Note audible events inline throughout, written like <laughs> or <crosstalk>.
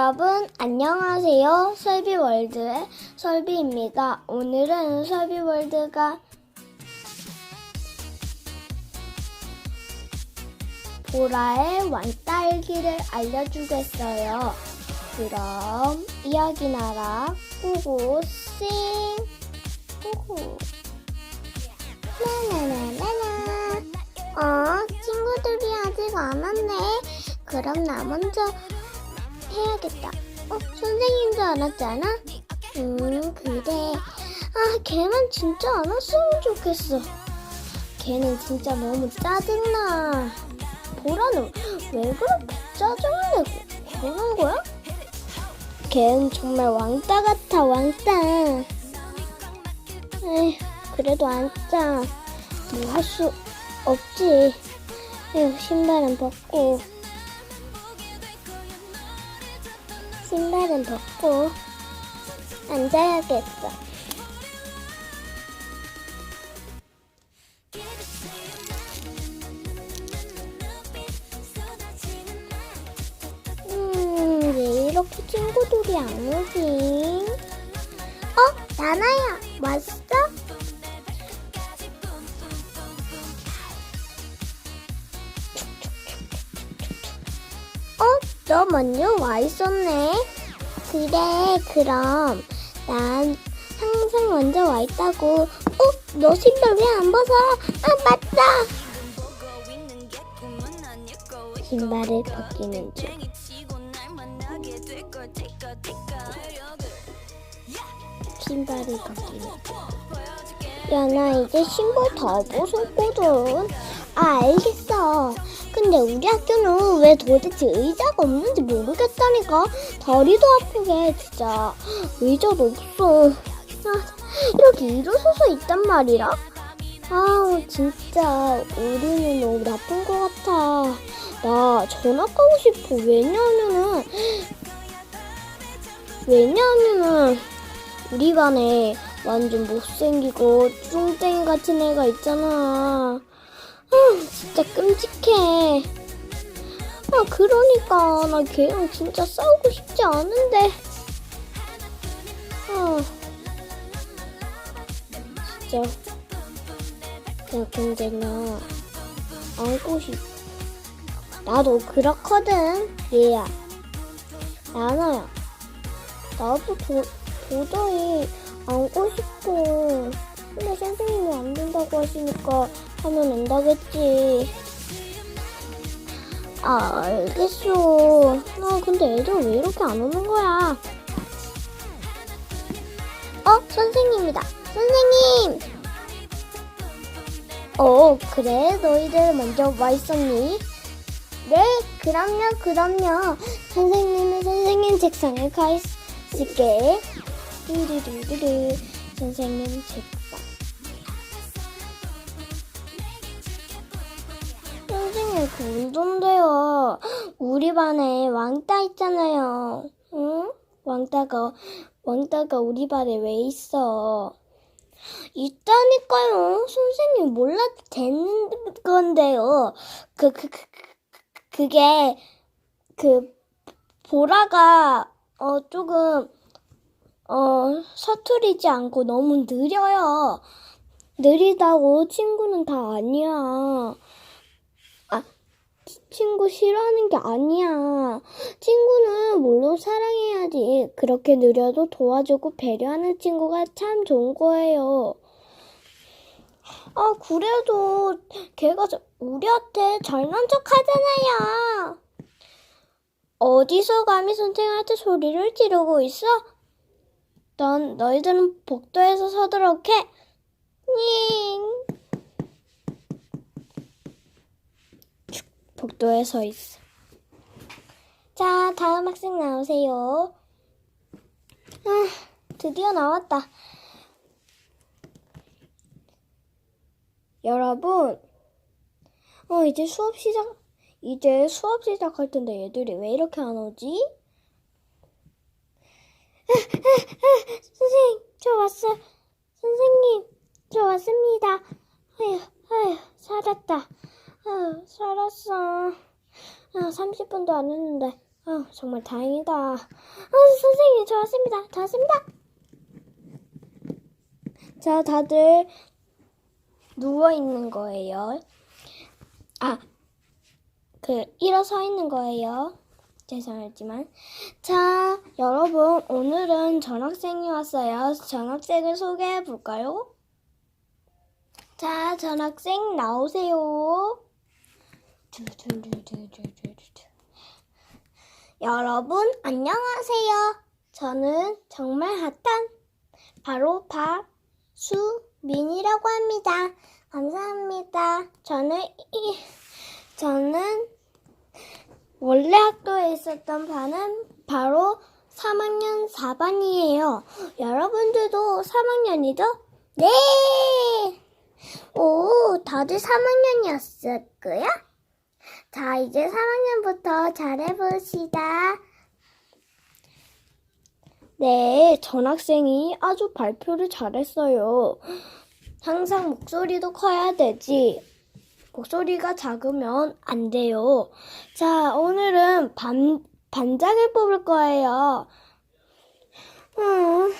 여러분 안녕하세요. 설비월드의 설비입니다. 오늘은 설비월드가 보라의 왕딸기를 알려주겠어요. 그럼 이야기 나라 꾸고 싱 꾸고 나나나나나 어 친구들이 아직 안 왔네. 그럼 나 먼저 해야겠다. 어, 선생님인 줄 알았잖아? 음, 그래. 아, 걔만 진짜 안 왔으면 좋겠어. 걔는 진짜 너무 짜증나. 보라는 왜 그렇게 짜증을 내고 그러는 거야? 걔는 정말 왕따 같아, 왕따. 에휴, 그래도 안 짜. 뭐 할 수 없지. 에휴, 신발은 벗고. 신발은 벗고 앉아야겠어. 음, 왜 이렇게 친구들이 안 오지? 어, 나나야, 왔어? 너 먼저 와 있었네. 그래, 그럼 난 항상 먼저 와 있다고. 어, 너 신발 왜 안 벗어? 아, 맞다. 신발을 벗기는 중. 신발을 벗기는 중. 야, 나 이제 신발 다 벗었거든. 아, 알겠어. 근데 우리 학교는 왜 도대체 의자가 없는지 모르겠다니까. 다리도 아프게, 진짜. 의자도 없어. 아, 이렇게 일어서서 있단 말이라? 아, 진짜. 우리는 너무 나쁜 것 같아. 나 전학 가고 싶어. 왜냐면은, 왜냐면은, 우리 반에 완전 못생기고 뚱땡이 같은 애가 있잖아. 아, 진짜 끔찍해. 아, 그러니까 나 걔랑 진짜 싸우고 싶지 않은데. 아, 진짜. 야, 근데 나 안고 싶. 나도 그렇거든, 얘야. 나나야. 나도 도, 도저히 안고 싶어. 근데 선생님이 안 된다고 하시니까 하면 된다겠지. 아, 알겠어. 아, 근데 애들 왜 이렇게 안 오는 거야? 어, 선생님이다. 선생님! 어, 그래. 너희들 먼저 와 있었니? 네, 그럼요, 그럼요. 선생님은 선생님 책상에 가 있을게. 뚜루루루루. 선생님 책상. 운동돼요. 우리 반에 왕따 있잖아요. 응? 왕따가, 왕따가 우리 반에 왜 있어? 있다니까요. 선생님 몰라도 되는 건데요. 그, 그, 그, 그, 그게, 그, 보라가, 어, 조금, 어, 서투르지 않고 너무 느려요. 느리다고 친구는 다 아니야. 아, 친구 싫어하는 게 아니야. 친구는 물론 사랑해야지. 그렇게 느려도 도와주고 배려하는 친구가 참 좋은 거예요. 아, 그래도 걔가 저- 우리한테 잘난 척 하잖아요. 어디서 감히 선생한테 소리를 지르고 있어? 넌 너희들은 복도에서 서도록 해. 닝. 복도에 서 있어. 자, 다음 학생 나오세요. 아, 드디어 나왔다. 여러분, 어, 이제 수업 시작, 이제 수업 시작할 텐데 얘들이 왜 이렇게 안 오지? 선생님, 저 왔어요. 선생님, 저 왔습니다. 아휴, 아휴, 살았다. 아, 30분도 안 했는데. 아, 정말 다행이다. 아, 선생님, 저 왔습니다. 저 왔습니다. 자, 다들 누워 있는 거예요. 아, 그, 일어서 있는 거예요. 죄송하지만. 자, 여러분, 오늘은 전학생이 왔어요. 전학생을 소개해 볼까요? 자, 전학생 나오세요. 두두두두두두두. 여러분, 안녕하세요. 저는 정말 핫한 바로 박수민이라고 합니다. 감사합니다. 저는 이, 저는 원래 학교에 있었던 반은 바로 3학년 4반이에요. 여러분들도 3학년이죠? 네! 오, 다들 3학년이었을 거야? 자, 이제 3학년부터 잘해봅시다. 네, 전 학생이 아주 발표를 잘했어요. 항상 목소리도 커야 되지. 목소리가 작으면 안 돼요. 자, 오늘은 반, 반장을 뽑을 거예요. 음,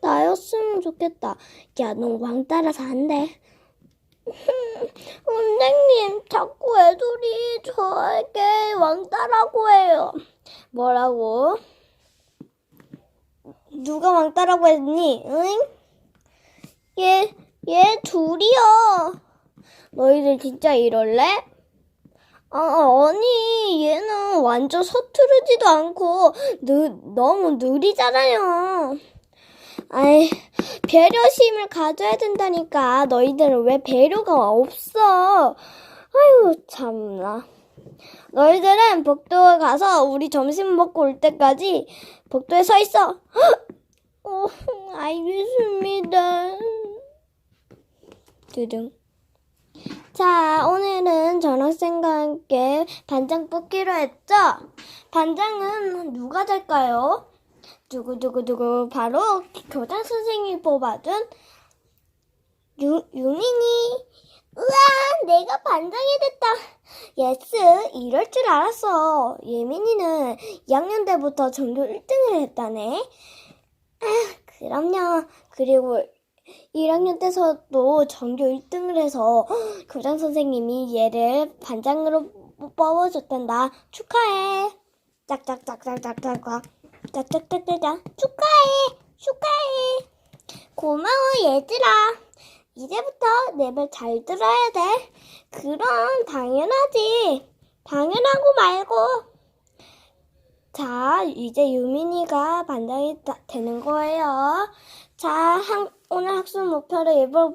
나였으면 좋겠다. 야, 너 왕 따라서 안 돼. 선생님, 자꾸 애들이 저에게 왕따라고 해요. 뭐라고? 누가 왕따라고 했니? 응? 얘, 얘 둘이요. 너희들 진짜 이럴래? 아, 아니, 얘는 완전 서투르지도 않고, 느, 너무 느리잖아요. 아이, 배려심을 가져야 된다니까. 너희들은 왜 배려가 없어? 아유, 참나. 너희들은 복도에 가서 우리 점심 먹고 올 때까지 복도에 서 있어. <gasps> 어, 알겠습니다. 두둥. 자, 오늘은 전학생과 함께 반장 뽑기로 했죠? 반장은 누가 될까요? 두구두구두구 바로 교장 선생님이 뽑아준 유, 유민이. 우와 내가 반장이 됐다. 예스 이럴 줄 알았어. 예민이는 2학년 때부터 전교 1등을 했다네. 아 그럼요. 그리고 1학년 때서도 전교 1등을 해서 교장 선생님이 얘를 반장으로 뽑아줬단다. 축하해. 짝짝짝짝짝짝짝 짜짜짜짜짜 축하해. 축하해. 고마워 얘들아. 이제부터 내말잘 들어야 돼. 그럼 당연하지. 당연하고 말고. 자 이제 유민이가 반장이 다- 되는 거예요. 자 한, 오늘 학습 목표를 읽어,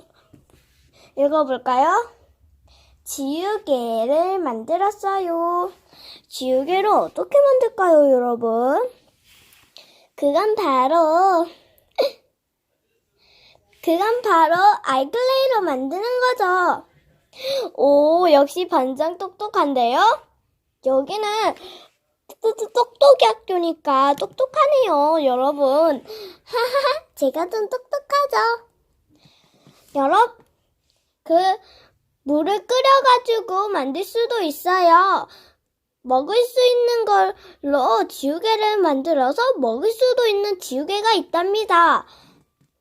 읽어볼까요? 지우개를 만들었어요. 지우개를 어떻게 만들까요 여러분? 그건 바로 <laughs> 그건 바로 알클레이로 만드는 거죠. 오, 역시 반장 똑똑한데요? 여기는 똑- 똑똑이 학교니까 똑똑하네요, 여러분. 하하하, 제가 좀 똑똑하죠. 여러분, 그 물을 끓여가지고 만들 수도 있어요. 먹을 수 있는 걸로 지우개를 만들어서 먹을 수도 있는 지우개가 있답니다.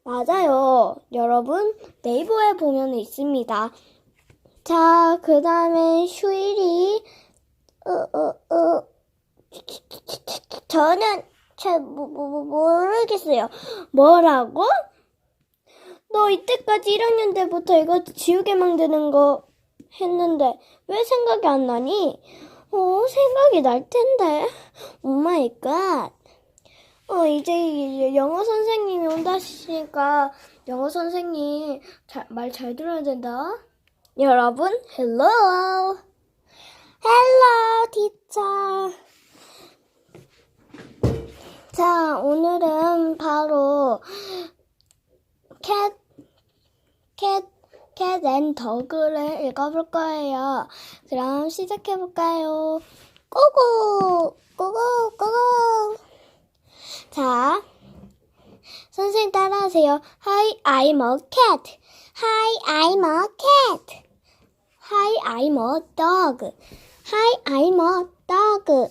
맞아요. 여러분, 네이버에 보면 있습니다. 자, 그 다음에 휴일이, 어, 어, 어, 저는 잘 모르겠어요. 뭐라고? 너 이때까지 1학년 때부터 이거 지우개 만드는 거 했는데 왜 생각이 안 나니? 어, 생각이 날 텐데. 오 마이 갓. 어, 이제 영어 선생님이 온다 하시니까 영어 선생님 말 잘 들어야 된다. 여러분, hello. hello, teacher. 자, 오늘은 바로 cat, cat, cat and dog를 읽어볼 거예요. 그럼 시작해볼까요? 고고! 고고! 고고! 자, 선생님 따라하세요. Hi, I'm a cat. Hi, I'm a cat. Hi, I'm a dog. Hi, I'm a dog.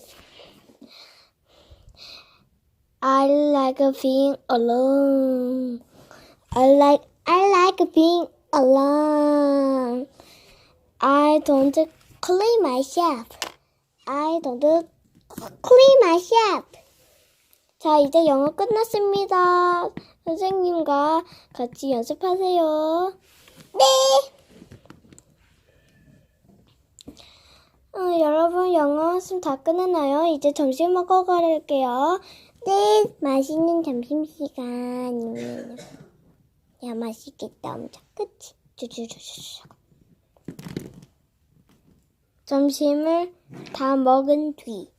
I like being alone. I like I like being alone. I don't clean myself. I don't clean myself. 자, 이제 영어 끝났습니다. 선생님과 같이 연습하세요. 네. 어, 여러분 영어 연습 다 끝났나요? 이제 점심 먹어 갈게요. 네, 맛있는 점심 시간입니다. 야, 맛있겠다, 엄청. 쭈쭈쭈쭈쭈. 점심을 다 먹은 뒤.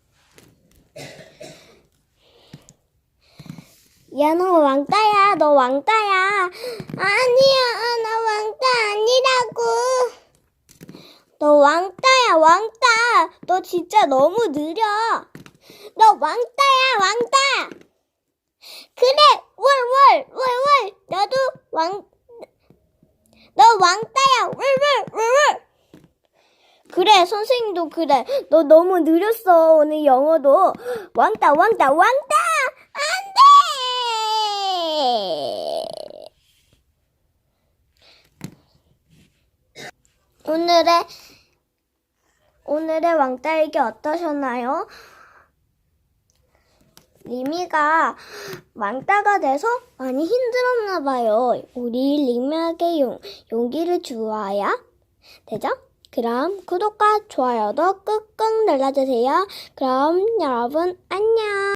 야, 너 왕따야. 너 왕따야. 아니야, 나 왕따 아니라고. 너 왕따야, 왕따. 너 진짜 너무 느려. 너 왕따야, 왕따. 그래, 월, 월, 월, 월. 나도 왕, 너 왕따야, 월. 그래, 선생님도 그래. 너 너무 느렸어, 오늘 영어도. 왕따, 왕따, 왕따! 안 돼! 오늘의, 오늘의 왕따에게 어떠셨나요? 리미가 왕따가 돼서 많이 힘들었나 봐요. 우리 리미에게 용, 용기를 주어야 되죠? 그럼 구독과 좋아요도 꾹꾹 눌러주세요. 그럼 여러분 안녕.